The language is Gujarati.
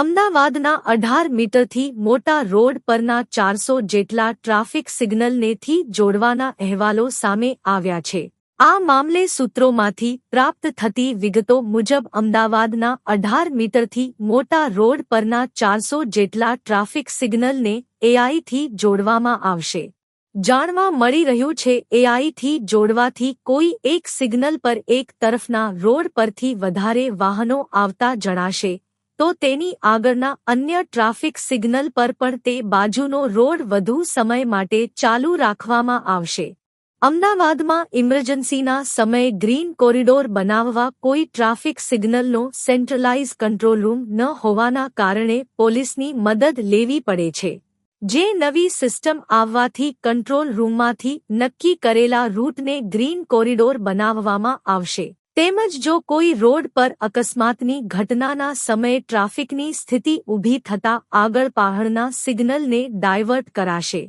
અમદાવાદના અઢાર મીટરથી મોટા રોડ પરના ચારસો જેટલા ટ્રાફિક સિગ્નલનેથી જોડવાના અહેવાલો સામે આવ્યા છે. આ મામલે સૂત્રોમાંથી પ્રાપ્ત થતી વિગતો મુજબ અમદાવાદના અઢાર મીટરથી મોટા રોડ પરના ચારસો જેટલા ટ્રાફિક સિગ્નલને એઆઈથી જોડવામાં આવશે. જાણવા મળી રહ્યું છે એઆઈથી જોડવાથી કોઈ એક સિગ્નલ પર એક તરફના રોડ પરથી વધારે વાહનો આવતા જણાશે. તો તેની આગળના અન્ય ટ્રાફિક સિગ્નલ પર પણ તે બાજુનો રોડ વધુ સમય માટે ચાલુ રાખવામાં આવશે. અમદાવાદમાં ઇમરજન્સીના સમયે ગ્રીન કોરિડોર બનાવવા કોઈ ટ્રાફિક સિગ્નલનો સેન્ટ્રલાઇઝ કંટ્રોલ રૂમ ન હોવાના કારણે પોલીસની મદદ લેવી પડે છે. જે નવી સિસ્ટમ આવવાથી કંટ્રોલ રૂમમાંથી નક્કી કરેલા રૂટને ગ્રીન કોરિડોર બનાવવામાં આવશે. તેમજ જો કોઈ રોડ પર અકસ્માતની ઘટનાના સમયે ટ્રાફિકની સ્થિતિ ઊભી થતા આગળ પાહણના સિગ્નલને ડાયવર્ટ કરાશે.